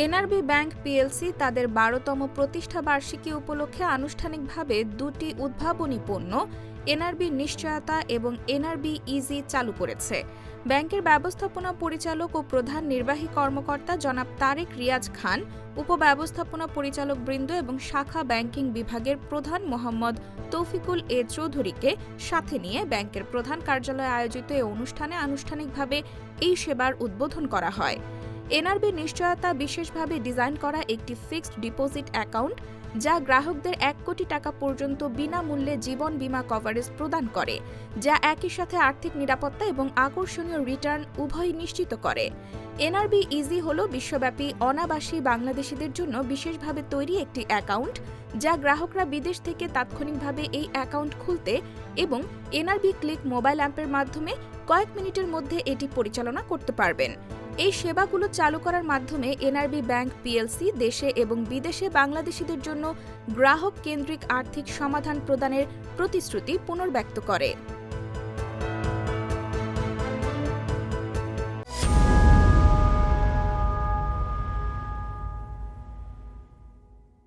NRB bank PLC তাদের বারোতম প্রতিষ্ঠা বার্ষিকী উপলক্ষে আনুষ্ঠানিকভাবে দুটি উদ্ভাবনী পণ্য এনআরবি নিশ্চয়তা এবং এনআরবি ইজি চালু করেছে। ব্যাংকের ব্যবস্থাপনা পরিচালক ও প্রধান নির্বাহী কর্মকর্তা জনাব তারেক রিয়াজ খান, উপব্যবস্থাপনা পরিচালক বৃন্দ এবং শাখা ব্যাংকিং বিভাগের প্রধান মোহাম্মদ তৌফিকুল এ চৌধুরীকে সাথে নিয়ে ব্যাংকের প্রধান কার্যালয়ে আয়োজিত এই অনুষ্ঠানে আনুষ্ঠানিকভাবে এই সেবার উদ্বোধন করা হয়। এনআরবি নিশ্চয়তা বিশেষভাবে ডিজাইন করা একটি ফিক্সড ডিপোজিট অ্যাকাউন্ট, যা গ্রাহকদের এক কোটি টাকা পর্যন্ত বিনামূল্যে জীবন বীমা কভারেজ প্রদান করে, যা একই সাথে আর্থিক নিরাপত্তা এবং আকর্ষণীয় রিটার্ন উভয় নিশ্চিত করে। এনআরবি ইজি হল বিশ্বব্যাপী অনাবাসী বাংলাদেশিদের জন্য বিশেষভাবে তৈরি একটি অ্যাকাউন্ট, যা গ্রাহকরা বিদেশ থেকে তাৎক্ষণিকভাবে এই অ্যাকাউন্ট খুলতে এবং এনআরবি ক্লিক মোবাইল অ্যাপের মাধ্যমে কয়েক মিনিটের মধ্যে এটি পরিচালনা করতে পারবেন। এই সেবাগুলো চালু করার মাধ্যমে এনআরবি ব্যাংক পিএলসি দেশে এবং বিদেশে বাংলাদেশিদের জন্য গ্রাহক কেন্দ্রিক আর্থিক সমাধান প্রদানের প্রতিশ্রুতি পুনর্ব্যক্ত করে।